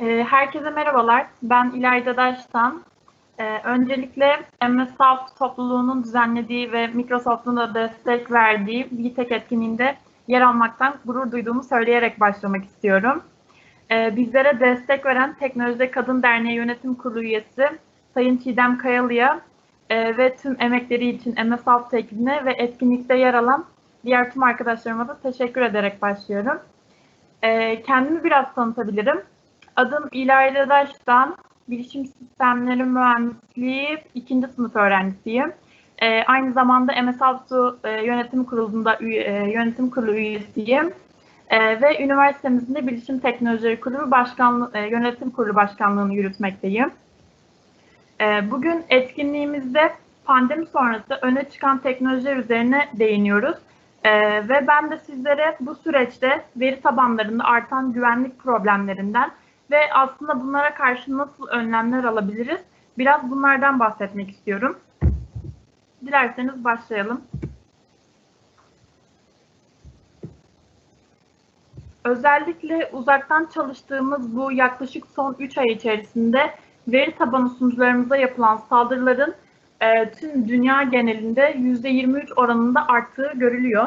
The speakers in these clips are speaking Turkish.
Ee, Herkese merhabalar. Ben İlayda Daştan. Ee, Öncelikle MSAF topluluğunun düzenlediği ve Microsoft'un da destek verdiği BİTEK etkinliğinde yer almaktan gurur duyduğumu söyleyerek başlamak istiyorum. Ee, Bizlere destek veren Teknolojide Kadın Derneği Yönetim Kurulu üyesi Sayın Çiğdem Kayalı'ya e, ve tüm emekleri için MSAF ekibine ve etkinlikte yer alan diğer tüm arkadaşlarıma da teşekkür ederek başlıyorum. Ee, Kendimi biraz tanıtabilirim. Adım İlayda Daş'tan, Bilişim Sistemleri Mühendisliği ikinci sınıf öğrencisiyim. Ee, aynı zamanda MS Avsu e, Yönetim Kurulu'nda e, yönetim kurulu üyesiyim. Ee, ve üniversitemizin de Bilişim Teknolojileri Kulübü Başkanlığı, e, Yönetim Kurulu Başkanlığı'nı yürütmekteyim. Ee, bugün etkinliğimizde pandemi sonrası öne çıkan teknolojiler üzerine değiniyoruz. Ee, ve ben de sizlere bu süreçte veri tabanlarında artan güvenlik problemlerinden ve aslında bunlara karşı nasıl önlemler alabiliriz? Biraz bunlardan bahsetmek istiyorum. Dilerseniz başlayalım. Özellikle uzaktan çalıştığımız bu yaklaşık son 3 ay içerisinde veri tabanı sunucularımıza yapılan saldırıların e, tüm dünya genelinde %23 oranında arttığı görülüyor.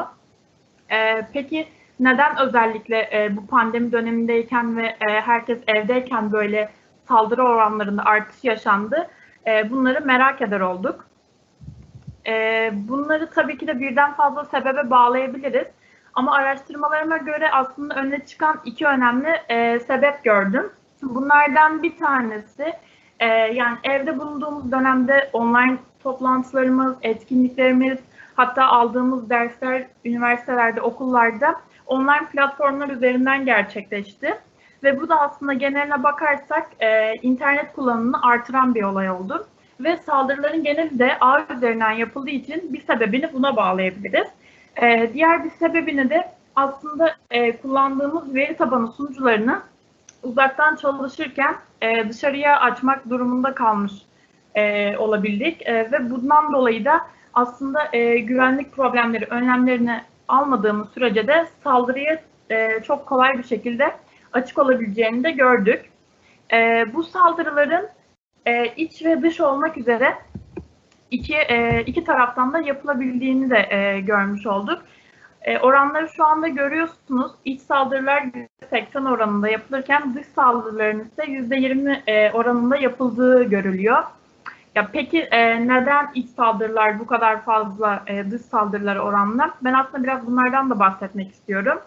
E, peki neden özellikle e, bu pandemi dönemindeyken ve e, herkes evdeyken böyle saldırı oranlarında artış yaşandı? E, bunları merak eder olduk. E, bunları tabii ki de birden fazla sebebe bağlayabiliriz. Ama araştırmalarıma göre aslında öne çıkan iki önemli e, sebep gördüm. Bunlardan bir tanesi e, yani evde bulunduğumuz dönemde online toplantılarımız, etkinliklerimiz, hatta aldığımız dersler üniversitelerde, okullarda online platformlar üzerinden gerçekleşti. Ve bu da aslında geneline bakarsak e, internet kullanımını artıran bir olay oldu. Ve saldırıların geneli de ağ üzerinden yapıldığı için bir sebebini buna bağlayabiliriz. E, diğer bir sebebini de aslında e, kullandığımız veri tabanı sunucularını uzaktan çalışırken e, dışarıya açmak durumunda kalmış e, olabildik. E, ve bundan dolayı da aslında e, güvenlik problemleri önlemlerini almadığımız sürece de saldırıya e, çok kolay bir şekilde açık olabileceğini de gördük. E, bu saldırıların e, iç ve dış olmak üzere iki e, iki taraftan da yapılabildiğini de e, görmüş olduk. E, oranları şu anda görüyorsunuz. İç saldırılar %80 oranında yapılırken dış saldırıların ise %20 e, oranında yapıldığı görülüyor. Ya peki e, neden iç saldırılar bu kadar fazla e, dış saldırılara oranla? Ben aslında biraz bunlardan da bahsetmek istiyorum.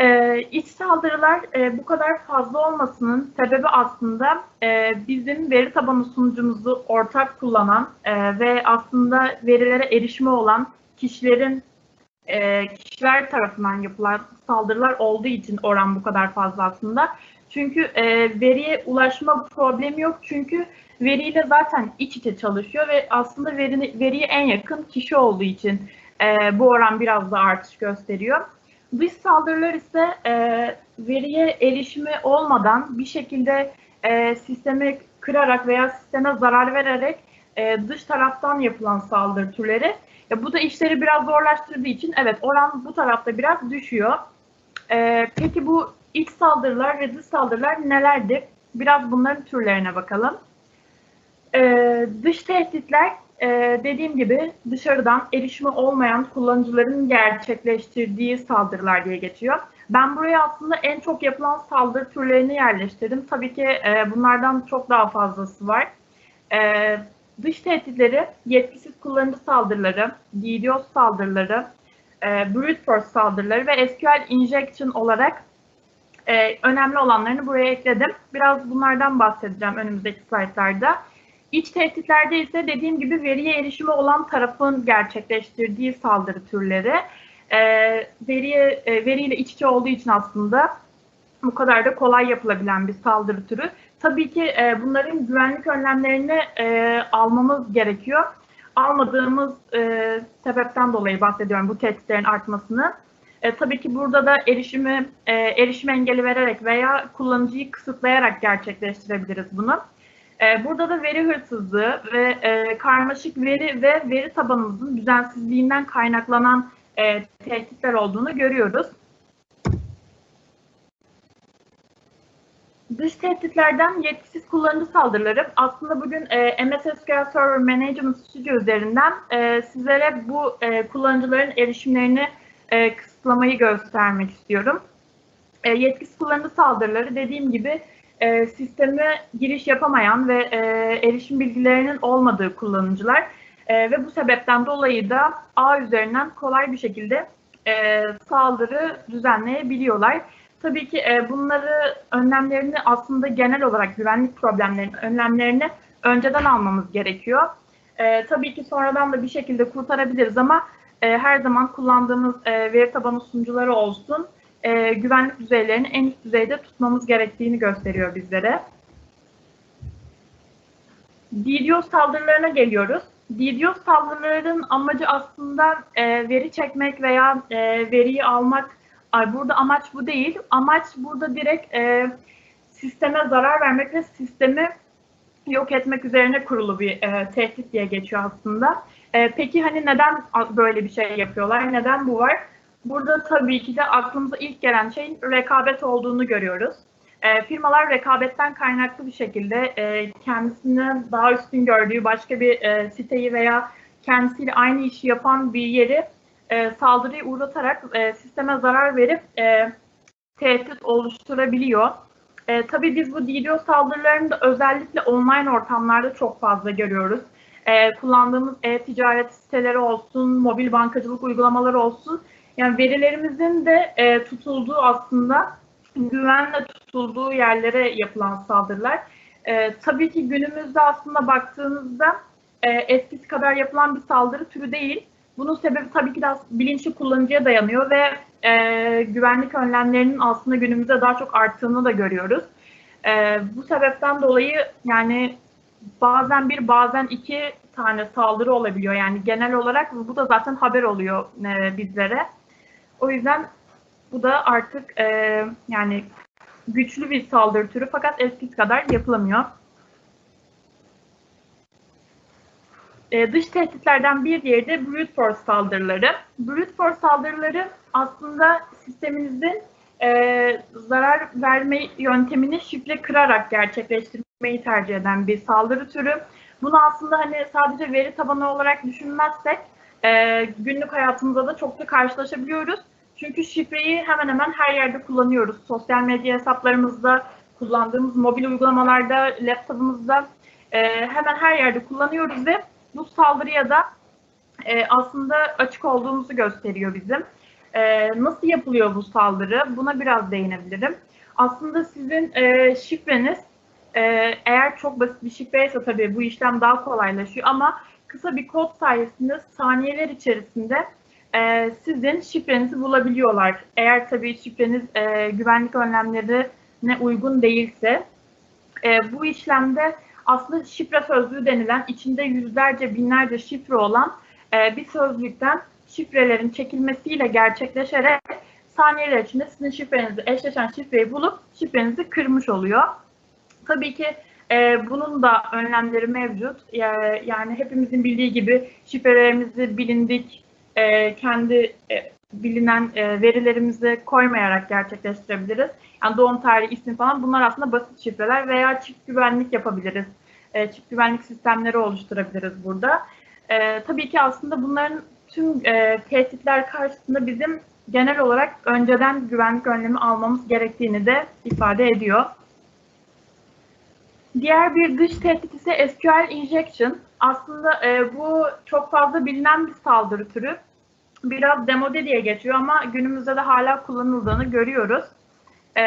E, iç saldırılar e, bu kadar fazla olmasının sebebi aslında e, bizim veri tabanı sunucumuzu ortak kullanan e, ve aslında verilere erişimi olan kişilerin e, kişiler tarafından yapılan saldırılar olduğu için oran bu kadar fazla aslında. Çünkü e, veriye ulaşma problemi yok çünkü veriyle zaten iç içe çalışıyor ve aslında verini, veriye en yakın kişi olduğu için e, bu oran biraz da artış gösteriyor. Dış saldırılar ise e, veriye erişimi olmadan bir şekilde e, sistemi kırarak veya sisteme zarar vererek e, dış taraftan yapılan saldırı türleri. Ya bu da işleri biraz zorlaştırdığı için evet oran bu tarafta biraz düşüyor. E, peki bu iç saldırılar dış saldırılar nelerdir? Biraz bunların türlerine bakalım. Ee, dış tehditler e, dediğim gibi dışarıdan erişimi olmayan kullanıcıların gerçekleştirdiği saldırılar diye geçiyor. Ben buraya aslında en çok yapılan saldırı türlerini yerleştirdim. Tabii ki e, bunlardan çok daha fazlası var. E, dış tehditleri, yetkisiz kullanıcı saldırıları, DDoS saldırıları, e, brute force saldırıları ve SQL injection olarak e, önemli olanlarını buraya ekledim. Biraz bunlardan bahsedeceğim önümüzdeki slaytlarda. İç tehditlerde ise dediğim gibi veriye erişimi olan tarafın gerçekleştirdiği saldırı türleri. E, veriye, e, veriyle iç içe olduğu için aslında bu kadar da kolay yapılabilen bir saldırı türü. Tabii ki e, bunların güvenlik önlemlerini e, almamız gerekiyor. Almadığımız e, sebepten dolayı bahsediyorum bu tehditlerin artmasını. E, tabii ki burada da erişimi e, erişim engeli vererek veya kullanıcıyı kısıtlayarak gerçekleştirebiliriz bunu. E, burada da veri hırsızlığı ve e, karmaşık veri ve veri tabanımızın düzensizliğinden kaynaklanan e, tehditler olduğunu görüyoruz. Dış tehditlerden yetkisiz kullanıcı saldırıları. Aslında bugün e, MS SQL Server Management Studio üzerinden e, sizlere bu e, kullanıcıların erişimlerini e, kısıtlamayı göstermek istiyorum. E, yetkisiz kullanıcı saldırıları dediğim gibi e, sisteme giriş yapamayan ve e, erişim bilgilerinin olmadığı kullanıcılar e, ve bu sebepten dolayı da ağ üzerinden kolay bir şekilde e, saldırı düzenleyebiliyorlar. Tabii ki e, bunları önlemlerini aslında genel olarak güvenlik problemlerinin önlemlerini önceden almamız gerekiyor. E, tabii ki sonradan da bir şekilde kurtarabiliriz ama e, her zaman kullandığımız e, veri tabanı sunucuları olsun e, güvenlik düzeylerini en üst düzeyde tutmamız gerektiğini gösteriyor bizlere. DDoS saldırılarına geliyoruz. DDoS saldırıların amacı aslında e, veri çekmek veya e, veriyi almak. Ay, burada amaç bu değil. Amaç burada direkt e, sisteme zarar vermek ve sistemi yok etmek üzerine kurulu bir e, tehdit diye geçiyor aslında. E, peki hani neden böyle bir şey yapıyorlar? Neden bu var? Burada tabii ki de aklımıza ilk gelen şeyin rekabet olduğunu görüyoruz. E, firmalar rekabetten kaynaklı bir şekilde e, kendisini daha üstün gördüğü başka bir e, siteyi veya kendisiyle aynı işi yapan bir yeri e, saldırıya uğratarak e, sisteme zarar verip e, tehdit oluşturabiliyor. E, tabii biz bu DDoS saldırılarını da özellikle online ortamlarda çok fazla görüyoruz. E, kullandığımız e-ticaret siteleri olsun, mobil bankacılık uygulamaları olsun. Yani verilerimizin de e, tutulduğu aslında güvenle tutulduğu yerlere yapılan saldırılar. E, tabii ki günümüzde aslında baktığınızda e, eskisi kadar yapılan bir saldırı türü değil. Bunun sebebi tabii ki de bilinçli kullanıcıya dayanıyor ve e, güvenlik önlemlerinin aslında günümüzde daha çok arttığını da görüyoruz. E, bu sebepten dolayı yani bazen bir bazen iki tane saldırı olabiliyor. Yani genel olarak bu da zaten haber oluyor e, bizlere. O yüzden bu da artık e, yani güçlü bir saldırı türü fakat eskisi kadar yapılamıyor. E, dış tehditlerden bir diğeri de brute force saldırıları. Brute force saldırıları aslında sisteminizin e, zarar verme yöntemini şifre kırarak gerçekleştirmeyi tercih eden bir saldırı türü. Bunu aslında hani sadece veri tabanı olarak düşünmezsek e, günlük hayatımızda da çok da karşılaşabiliyoruz. Çünkü şifreyi hemen hemen her yerde kullanıyoruz. Sosyal medya hesaplarımızda, kullandığımız mobil uygulamalarda, laptopumuzda e, hemen her yerde kullanıyoruz ve bu saldırıya da e, aslında açık olduğumuzu gösteriyor bizim. E, nasıl yapılıyor bu saldırı? Buna biraz değinebilirim. Aslında sizin e, şifreniz e, eğer çok basit bir şifreyse tabii bu işlem daha kolaylaşıyor ama kısa bir kod sayesinde saniyeler içerisinde e, sizin şifrenizi bulabiliyorlar. Eğer tabii şifreniz e, güvenlik önlemlerine uygun değilse e, bu işlemde aslında şifre sözlüğü denilen içinde yüzlerce binlerce şifre olan e, bir sözlükten şifrelerin çekilmesiyle gerçekleşerek saniyeler içinde sizin şifrenizi eşleşen şifreyi bulup şifrenizi kırmış oluyor. Tabii ki e, bunun da önlemleri mevcut. E, yani hepimizin bildiği gibi şifrelerimizi bilindik, e, kendi e, bilinen e, verilerimizi koymayarak gerçekleştirebiliriz. Yani doğum tarihi, isim falan bunlar aslında basit şifreler veya çift güvenlik yapabiliriz. E, çift güvenlik sistemleri oluşturabiliriz burada. E, tabii ki aslında bunların tüm e, tehditler karşısında bizim genel olarak önceden güvenlik önlemi almamız gerektiğini de ifade ediyor. Diğer bir dış tehdit ise SQL injection. Aslında e, bu çok fazla bilinen bir saldırı türü. Biraz demode diye geçiyor ama günümüzde de hala kullanıldığını görüyoruz. E,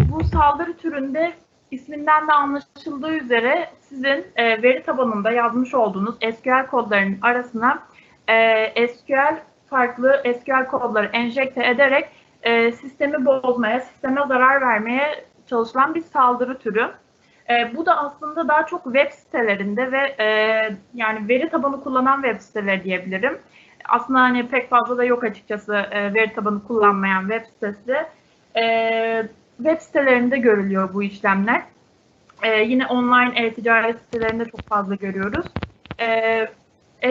bu saldırı türünde isminden de anlaşıldığı üzere sizin e, veri tabanında yazmış olduğunuz SQL kodlarının arasına e, SQL farklı SQL kodları enjekte ederek e, sistemi bozmaya, sisteme zarar vermeye çalışılan bir saldırı türü. E, bu da aslında daha çok web sitelerinde ve e, yani veri tabanı kullanan web siteleri diyebilirim. Aslında hani pek fazla da yok açıkçası e, veri tabanı kullanmayan web sitesi. E, web sitelerinde görülüyor bu işlemler. E, yine online e-ticaret sitelerinde çok fazla görüyoruz. E,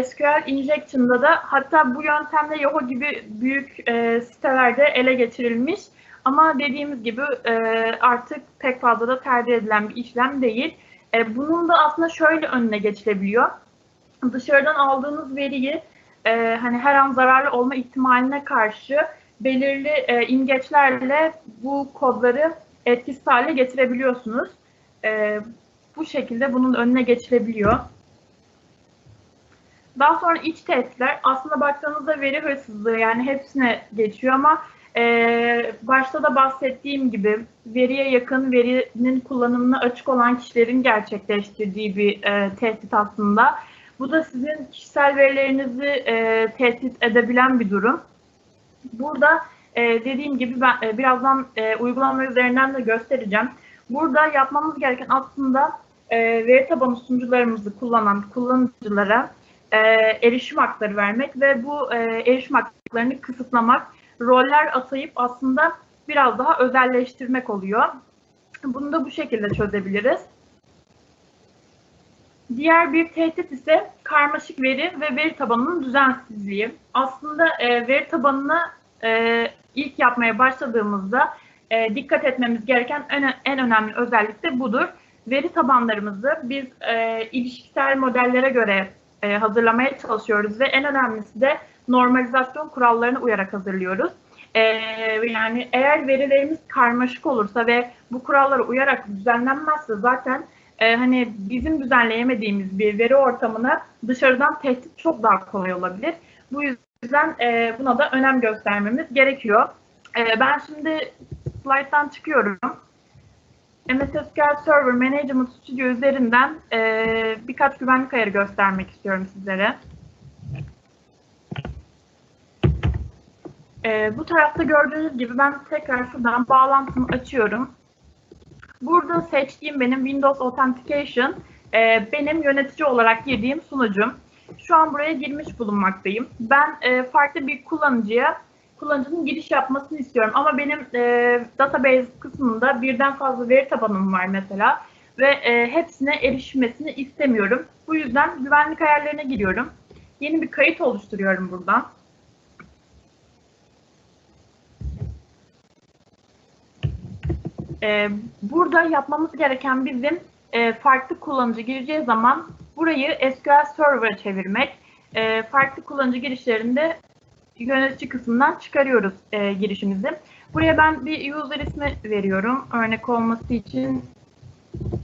SQL Injection'da da hatta bu yöntemle Yahoo gibi büyük e, sitelerde ele geçirilmiş. Ama dediğimiz gibi e, artık pek fazla da tercih edilen bir işlem değil. E, bunun da aslında şöyle önüne geçilebiliyor. Dışarıdan aldığınız veriyi e, hani her an zararlı olma ihtimaline karşı belirli imgeçlerle bu kodları etkisiz hale getirebiliyorsunuz. Bu şekilde bunun önüne geçilebiliyor. Daha sonra iç testler aslında baktığınızda veri hırsızlığı yani hepsine geçiyor ama e, başta da bahsettiğim gibi veriye yakın verinin kullanımına açık olan kişilerin gerçekleştirdiği bir e, tehdit aslında. Bu da sizin kişisel verilerinizi e, tehdit edebilen bir durum. Burada e, dediğim gibi ben e, birazdan e, uygulama üzerinden de göstereceğim. Burada yapmamız gereken aslında e, veri tabanı sunucularımızı kullanan kullanıcılara e, erişim hakları vermek ve bu e, erişim haklarını kısıtlamak, roller atayıp aslında biraz daha özelleştirmek oluyor. Bunu da bu şekilde çözebiliriz. Diğer bir tehdit ise karmaşık veri ve veri tabanının düzensizliği. Aslında e, veri tabanını e, ilk yapmaya başladığımızda e, dikkat etmemiz gereken en, en önemli özellik de budur. Veri tabanlarımızı biz e, ilişkisel modellere göre e, hazırlamaya çalışıyoruz ve en önemlisi de normalizasyon kurallarına uyarak hazırlıyoruz. E, yani eğer verilerimiz karmaşık olursa ve bu kurallara uyarak düzenlenmezse zaten e, hani bizim düzenleyemediğimiz bir veri ortamına dışarıdan tehdit çok daha kolay olabilir. Bu yüzden e, buna da önem göstermemiz gerekiyor. E, ben şimdi slide'dan çıkıyorum. MS SQL Server Management Studio üzerinden e, birkaç güvenlik ayarı göstermek istiyorum sizlere. E, bu tarafta gördüğünüz gibi ben tekrar şuradan bağlantımı açıyorum. Burada seçtiğim benim Windows Authentication, e, benim yönetici olarak girdiğim sunucum. Şu an buraya girmiş bulunmaktayım. Ben e, farklı bir kullanıcıya kullanıcının giriş yapmasını istiyorum. Ama benim e, database kısmında birden fazla veri tabanım var mesela ve e, hepsine erişmesini istemiyorum. Bu yüzden güvenlik ayarlarına giriyorum. Yeni bir kayıt oluşturuyorum buradan. E, burada yapmamız gereken bizim e, farklı kullanıcı gireceği zaman burayı SQL Server'a çevirmek. E, farklı kullanıcı girişlerinde yönetici kısmından çıkarıyoruz e, girişimizi. Buraya ben bir user ismi veriyorum. Örnek olması için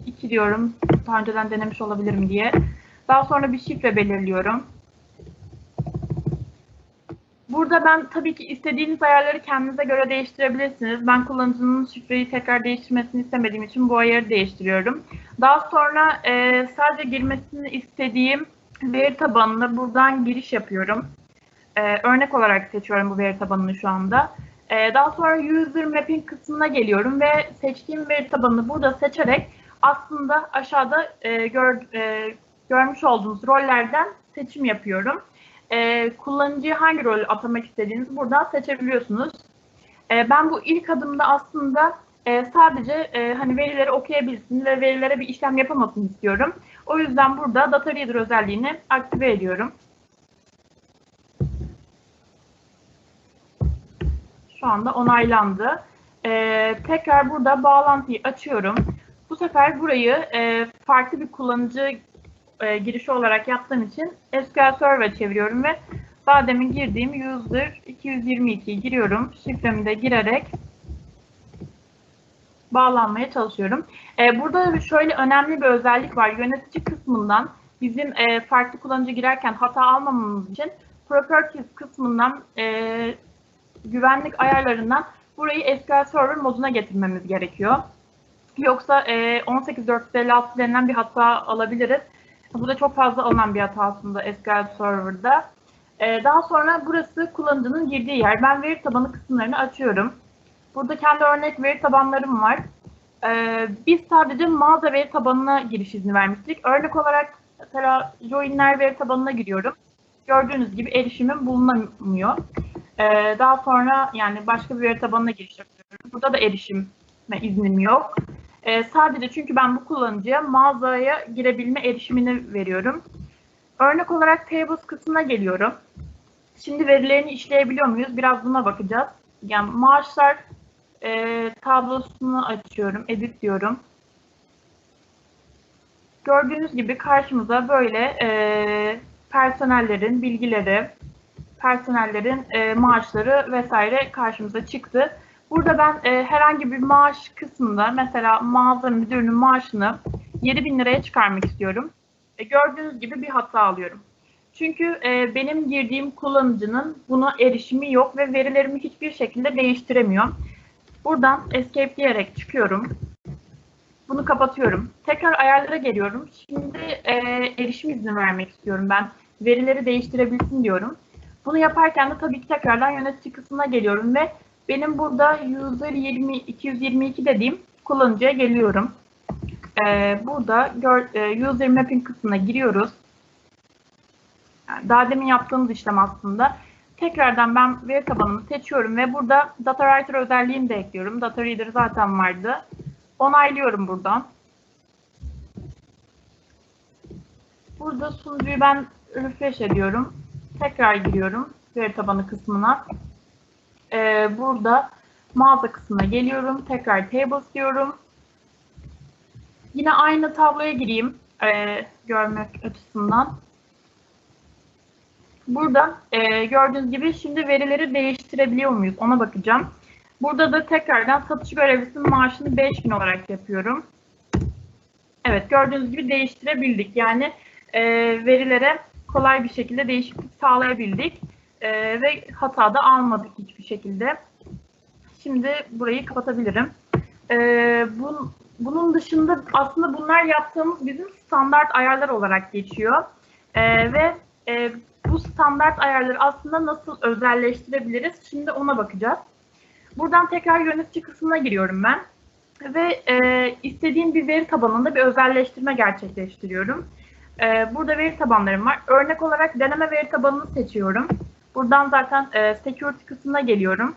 2 diyorum. Daha önceden denemiş olabilirim diye. Daha sonra bir şifre belirliyorum. Burada ben tabii ki istediğiniz ayarları kendinize göre değiştirebilirsiniz. Ben kullanıcının şifreyi tekrar değiştirmesini istemediğim için bu ayarı değiştiriyorum. Daha sonra e, sadece girmesini istediğim veri tabanına buradan giriş yapıyorum. E, örnek olarak seçiyorum bu veri tabanını şu anda. E, daha sonra user mapping kısmına geliyorum ve seçtiğim veri tabanını burada seçerek aslında aşağıda e, gör, e, görmüş olduğunuz rollerden seçim yapıyorum. E, kullanıcıya hangi rolü atamak istediğinizi buradan seçebiliyorsunuz. E, ben bu ilk adımda aslında e, sadece e, hani verileri okuyabilsin ve verilere bir işlem yapamasın istiyorum. O yüzden burada Data Reader özelliğini aktive ediyorum. Şu anda onaylandı. Ee, tekrar burada bağlantıyı açıyorum. Bu sefer burayı e, farklı bir kullanıcı e, girişi olarak yaptığım için SQL Server çeviriyorum ve daha demin girdiğim user 222'yi giriyorum. Şifremi de girerek bağlanmaya çalışıyorum. E, burada şöyle önemli bir özellik var. Yönetici kısmından bizim e, farklı kullanıcı girerken hata almamamız için Properties kısmından e, güvenlik ayarlarından burayı SQL Server moduna getirmemiz gerekiyor. Yoksa e, 18456 denilen bir hata alabiliriz. Bu da çok fazla alınan bir hata aslında SQL Server'da. E, daha sonra burası kullanıcının girdiği yer. Ben veri tabanı kısımlarını açıyorum. Burada kendi örnek veri tabanlarım var. E, biz sadece mağaza veri tabanına giriş izni vermiştik. Örnek olarak mesela joinler veri tabanına giriyorum. Gördüğünüz gibi erişimim bulunamıyor. Ee, daha sonra yani başka bir veri tabanına giriş yapıyorum. Burada da erişime iznim yok. Ee, sadece çünkü ben bu kullanıcıya mağazaya girebilme erişimini veriyorum. Örnek olarak tables kısmına geliyorum. Şimdi verilerini işleyebiliyor muyuz? Biraz buna bakacağız. Yani maaşlar e, tablosunu açıyorum, edit diyorum. Gördüğünüz gibi karşımıza böyle e, personellerin bilgileri, personellerin e, maaşları vesaire karşımıza çıktı. Burada ben e, herhangi bir maaş kısmında mesela mağaza müdürünün maaşını 7 bin liraya çıkarmak istiyorum. E, gördüğünüz gibi bir hata alıyorum. Çünkü e, benim girdiğim kullanıcının buna erişimi yok ve verilerimi hiçbir şekilde değiştiremiyor. Buradan escape diyerek çıkıyorum. Bunu kapatıyorum. Tekrar ayarlara geliyorum. Şimdi e, erişim izni vermek istiyorum ben. Verileri değiştirebilsin diyorum. Bunu yaparken de tabii ki tekrardan yönetici kısmına geliyorum ve benim burada user 20, 222 dediğim kullanıcıya geliyorum. Ee, burada gör, e, user mapping kısmına giriyoruz. Yani daha demin yaptığımız işlem aslında. Tekrardan ben veri tabanımı seçiyorum ve burada data writer özelliğini de ekliyorum. Data reader zaten vardı. Onaylıyorum buradan. Burada sunucuyu ben refresh ediyorum. Tekrar giriyorum veri tabanı kısmına. Ee, burada mağaza kısmına geliyorum. Tekrar tables diyorum. Yine aynı tabloya gireyim e, görmek açısından. Burada e, gördüğünüz gibi şimdi verileri değiştirebiliyor muyuz ona bakacağım. Burada da tekrardan satış görevlisinin maaşını 5000 olarak yapıyorum. Evet gördüğünüz gibi değiştirebildik. Yani e, verilere kolay bir şekilde değişiklik sağlayabildik. E, ve hata da almadık hiçbir şekilde. Şimdi burayı kapatabilirim. E, bu, bunun dışında aslında bunlar yaptığımız bizim standart ayarlar olarak geçiyor. E, ve e, bu standart ayarları aslında nasıl özelleştirebiliriz? Şimdi ona bakacağız. Buradan tekrar yönetici kısmına giriyorum ben. Ve e, istediğim bir veri tabanında bir özelleştirme gerçekleştiriyorum. E, burada veri tabanlarım var. Örnek olarak deneme veri tabanını seçiyorum. Buradan zaten e, security kısmına geliyorum.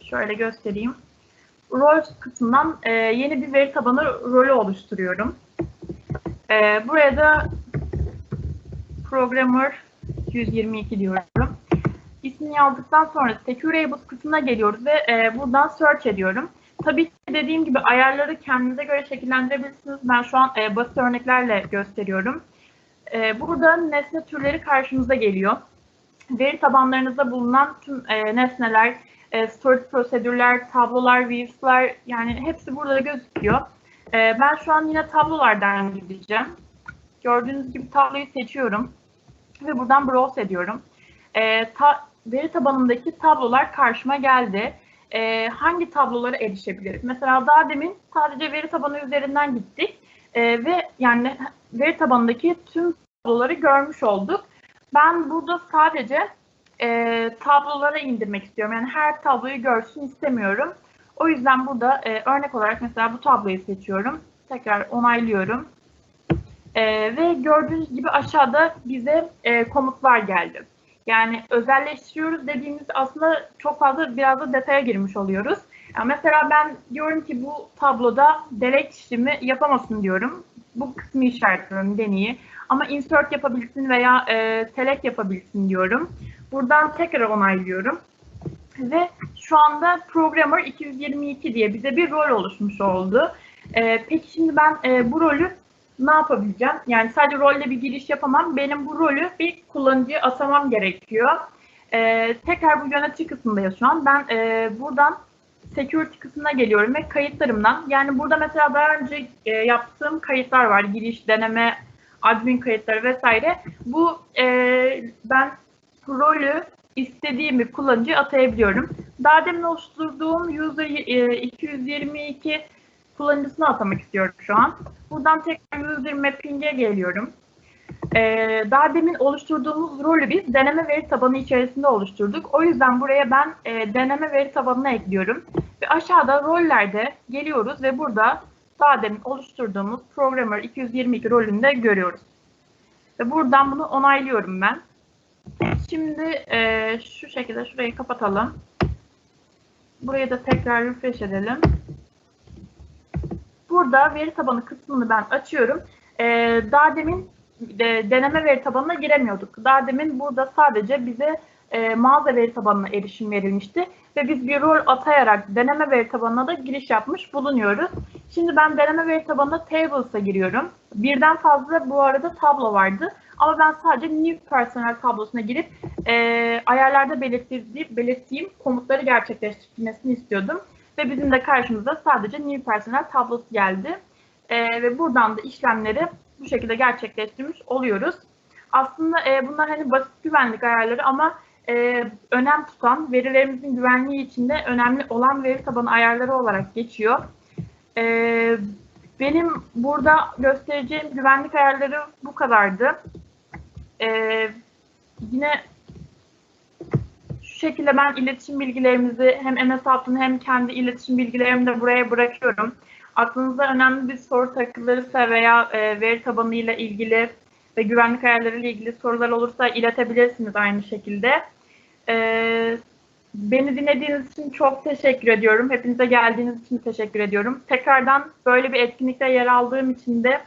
Şöyle göstereyim. Roles kısmından e, yeni bir veri tabanı rolü oluşturuyorum. E, buraya da programmer 122 diyorum. İsmini yazdıktan sonra Securables kısmına geliyoruz ve e, buradan search ediyorum. Tabii ki dediğim gibi ayarları kendinize göre şekillendirebilirsiniz. Ben şu an e, basit örneklerle gösteriyorum. E, burada nesne türleri karşımıza geliyor. Veri tabanlarınızda bulunan tüm e, nesneler, e, storage prosedürler, tablolar, views'lar yani hepsi burada gözüküyor. E, ben şu an yine tablolardan gideceğim. Gördüğünüz gibi tabloyu seçiyorum ve buradan browse ediyorum. E, ta, veri tabanındaki tablolar karşıma geldi. E, hangi tablolara erişebiliriz? Mesela daha demin sadece veri tabanı üzerinden gittik e, ve yani veri tabanındaki tüm tabloları görmüş olduk. Ben burada sadece e, tablolara indirmek istiyorum. Yani her tabloyu görsün istemiyorum. O yüzden burada e, örnek olarak mesela bu tabloyu seçiyorum. Tekrar onaylıyorum. E, ve gördüğünüz gibi aşağıda bize e, komutlar geldi. Yani özelleştiriyoruz dediğimiz aslında çok fazla biraz da detaya girmiş oluyoruz. Yani mesela ben diyorum ki bu tabloda delete işlemi yapamasın diyorum. Bu kısmı işaretliyorum deneyi. Ama insert yapabilsin veya e, select yapabilsin diyorum. Buradan tekrar onaylıyorum. Ve şu anda Programmer 222 diye bize bir rol oluşmuş oldu. E, peki şimdi ben e, bu rolü ne yapabileceğim? Yani sadece rolle bir giriş yapamam. Benim bu rolü bir kullanıcıya atamam gerekiyor. E, tekrar bu yönetici kısmındayız şu an. Ben e, buradan security kısmına geliyorum ve kayıtlarımdan. Yani burada mesela daha önce e, yaptığım kayıtlar var. Giriş, deneme, admin kayıtları vesaire. Bu e, ben rolü istediğim bir kullanıcıya atayabiliyorum. Daha demin oluşturduğum user e, 222 kullanıcısını atamak istiyorum şu an. Buradan tekrar user mapping'e geliyorum. Ee, daha demin oluşturduğumuz rolü biz deneme veri tabanı içerisinde oluşturduk. O yüzden buraya ben e, deneme veri tabanına ekliyorum. Ve aşağıda rollerde geliyoruz ve burada daha demin oluşturduğumuz Programmer 222 rolünü de görüyoruz. Ve buradan bunu onaylıyorum ben. Şimdi e, şu şekilde şurayı kapatalım. Burayı da tekrar refresh edelim. Burada veri tabanı kısmını ben açıyorum. E, daha demin de, deneme veri tabanına giremiyorduk. Daha demin burada sadece bize e, mağaza veri tabanına erişim verilmişti. Ve biz bir rol atayarak deneme veri tabanına da giriş yapmış bulunuyoruz. Şimdi ben deneme veri tabanına Tables'a giriyorum. Birden fazla bu arada tablo vardı. Ama ben sadece New Personel tablosuna girip e, ayarlarda belirttiğim, belirttiğim komutları gerçekleştirmesini istiyordum. Ve bizim de karşımıza sadece New Personel tablosu geldi. E, ve buradan da işlemleri bu şekilde gerçekleştirmiş oluyoruz. Aslında e, bunlar hani basit güvenlik ayarları ama e, önem tutan, verilerimizin güvenliği içinde önemli olan veri tabanı ayarları olarak geçiyor. E, benim burada göstereceğim güvenlik ayarları bu kadardı. E, yine şu şekilde ben iletişim bilgilerimizi hem MS Hub'ın hem kendi iletişim bilgilerimi de buraya bırakıyorum. Aklınızda önemli bir soru takılırsa veya e, veri tabanı ile ilgili ve güvenlik ayarları ile ilgili sorular olursa iletebilirsiniz aynı şekilde. Ee, beni dinlediğiniz için çok teşekkür ediyorum. Hepinize geldiğiniz için teşekkür ediyorum. Tekrardan böyle bir etkinlikte yer aldığım için de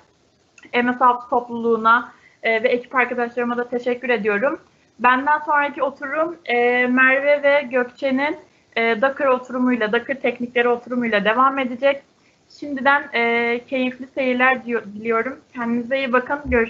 MS6 topluluğuna e, ve ekip arkadaşlarıma da teşekkür ediyorum. Benden sonraki oturum e, Merve ve Gökçe'nin e, Docker oturumuyla, Docker teknikleri oturumuyla devam edecek. Şimdiden e, keyifli seyirler diliyorum. Kendinize iyi bakın. Görüşürüz.